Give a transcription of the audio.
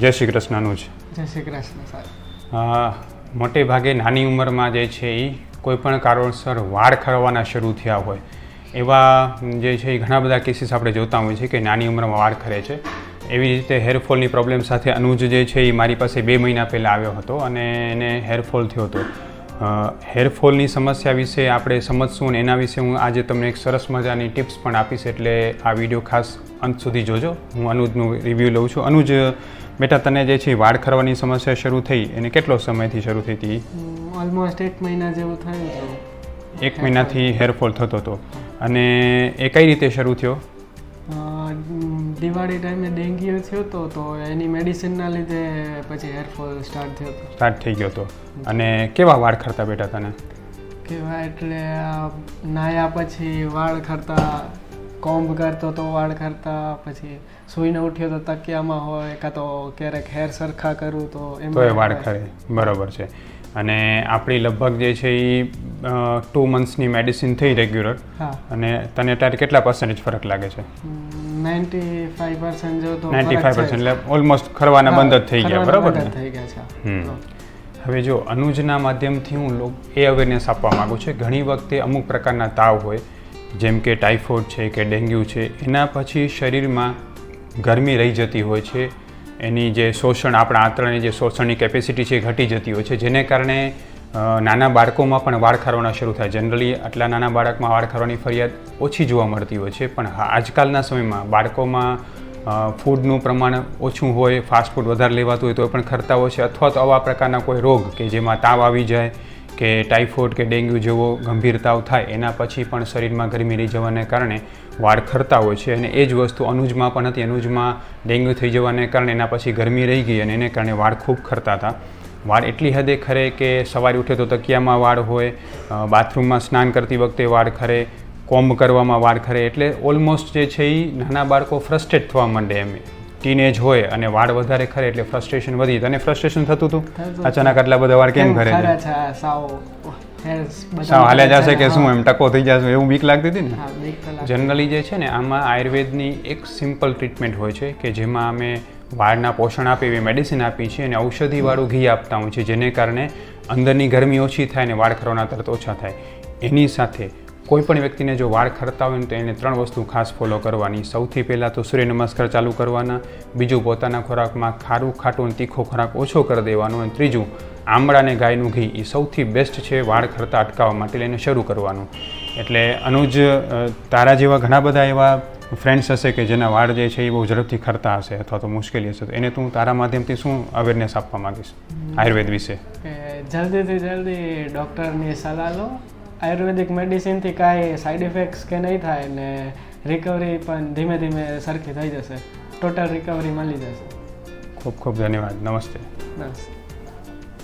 જય શ્રી કૃષ્ણ અનુજ. જય શ્રી કૃષ્ણ સાહેબ. મોટે ભાગે નાની ઉંમરમાં જે છે એ કોઈપણ કારણસર વાળ ખરવાના શરૂ થયા હોય. એવા જે છે એ ઘણા બધા કેસીસ આપણે જોતા હોઈએ છીએ કે નાની ઉંમરમાં વાળ ખરે છે. એવી રીતે હેરફોલની પ્રોબ્લેમ સાથે અનુજ જે છે એ મારી પાસે બે મહિના પહેલાં આવ્યો હતો અને એને હેરફોલ થયો હતો. હેરફોલની સમસ્યા વિશે આપણે સમજશું અને એના વિશે હું આજે તમને એક સરસ મજાની ટિપ્સ પણ આપીશ એટલે આ વીડિયો ખાસ અંત સુધી જોજો. હું અનુજનું રિવ્યૂ લઉં છું. અનુજ બેટા તને જે છે વાળ ખરવાની સમસ્યા શરૂ થઈ એને કેટલો સમયથી શરૂ થઈ હતી? ઓલમોસ્ટ એક મહિના જેવું થયું એક મહિનાથી હેરફોલ થતો હતો. અને એ કઈ રીતે શરૂ થયો? દિવાળી ટાઈમે ડેન્ગ્યુ થયો હતો તો એની મેડિસિનના લીધે પછી હેરફોલ સ્ટાર્ટ થયો હતો. સ્ટાર્ટ થઈ ગયો હતો. અને કેવા વાળ ખરતા બેટા તને? કેવા એટલે આ નાયા પછી વાળ ખરતા કોમ્બ કરતો તો વાળ ખરતા પછી સૂઈને ઉઠ્યો તો તકિયામાં હોય કાં તો ક્યારેક હેર સરખા કરું તો તો એ વાળ ખરે. બરાબર છે. અને આપણી લગભગ જે છે એ ટુ મંથ્સની મેડિસિન થઈ રેગ્યુલર હા. અને તને અત્યારે કેટલા પર્સન્ટેજ ફરક લાગે છે? નાઇન્ટી ફાઈવ પર્સન્ટ તો નાઇન્ટી ફરક ફાઈવ છે જ. પર્સન્ટ એટલે ઓલમોસ્ટ ખરવાના બંધ જ થઈ ગયા બરાબર ને? થઈ ગયા છે. હવે જો અનુજના માધ્યમથી હું એ અવેરનેસ આપવા માગું છું. ઘણી વખતે અમુક પ્રકારના તાવ હોય જેમ કે ટાઇફોઇડ છે કે ડેન્ગ્યુ છે એના પછી શરીરમાં ગરમી રહી જતી હોય છે. એની જે શોષણ આપણા આંતરણની જે શોષણની કેપેસિટી છે એ ઘટી જતી હોય છે. જેને કારણે નાના બાળકોમાં પણ વાળ ખરવાના શરૂ થાય. જનરલી આટલા નાના બાળકમાં વાળ ખરવાની ફરિયાદ ઓછી જોવા મળતી હોય છે. પણ આજકાલના સમયમાં બાળકોમાં ફૂડનું પ્રમાણ ઓછું હોય ફાસ્ટ ફૂડ વધારે લેવાતું હોય તો એ પણ ખરતા હોય છે. અથવા તો આવા પ્રકારના કોઈ રોગ કે જેમાં તાવ આવી જાય, કે ટાઇફોઇડ કે ડેન્ગ્યુ જેવો ગંભીર તાવ થાય, એના પછી પણ શરીરમાં ગરમી રહી જવાને કારણે વાળ ખરતા હોય છે. અને એ જ વસ્તુ અનુજમાં પણ હતી. અનુજમાં ડેન્ગ્યુ થઈ જવાને કારણે એના પછી ગરમી રહી ગઈ અને એને કારણે વાળ ખૂબ ખરતા હતા. વાળ એટલી હદે ખરે કે સવારે ઉઠે તો તકિયામાં વાળ હોય બાથરૂમમાં સ્નાન કરતી વખતે વાળ ખરે કોમ્બ કરવામાં વાળ ખરે એટલે ઓલમોસ્ટ જે છે એ નાના બાળકો ફ્રસ્ટ્રેટ થવા માંડે એમ. ટીનેજ હોય અને વાળ વધારે ખરે એટલે ફ્રસ્ટ્રેશન વધી. તને ફ્રસ્ટ્રેશન થતું હતું અચાનક આટલા બધા વાળ કેમ ખરે સાવ હાલ્યા જશે કે શું એમ? ટકો થઈ જશે? એવું બીક લાગતી હતી ને. જનરલી જે છે ને આમાં આયુર્વેદની એક સિમ્પલ ટ્રીટમેન્ટ હોય છે કે જેમાં અમે વાળના પોષણ આપે એવી મેડિસિન આપી છીએ અને ઔષધિવાળું ઘી આપતા હોય છે, જેને કારણે અંદરની ગરમી ઓછી થાય અને વાળ ખરવાના તરત ઓછા થાય. એની સાથે કોઈપણ વ્યક્તિને જો વાળ ખરતા હોય તો એને ત્રણ વસ્તુ ખાસ ફોલો કરવાની. સૌથી પહેલાં તો સૂર્ય નમસ્કાર ચાલુ કરવાના, બીજું પોતાના ખોરાકમાં ખારું, ખાટું અને તીખો ખોરાક ઓછો કરી દેવાનો અને ત્રીજું આમળા અને ગાયનું ઘી. એ સૌથી બેસ્ટ છે વાળ ખરતા અટકાવવા માટે લઈને શરૂ કરવાનું. એટલે અનુજ તારા જેવા ઘણા બધા એવા ફ્રેન્ડ્સ હશે કે જેના વાળ જે છે એ બહુ ઝડપથી ખરતા હશે અથવા તો મુશ્કેલી હશે તો એને તું તારા માધ્યમથી શું અવેરનેસ આપવા માંગીશ આયુર્વેદ વિશે? જલ્દીથી જલ્દી ડૉક્ટરની સલાહ લો. આયુર્વેદિક મેડિસિનથી કાંઈ સાઈડ ઇફેક્ટ્સ કે નહીં થાય ને રિકવરી પણ ધીમે ધીમે સરખી થઈ જશે. ટોટલ રિકવરી મળી જશે. ખૂબ ખૂબ ધન્યવાદ. નમસ્તે. બસ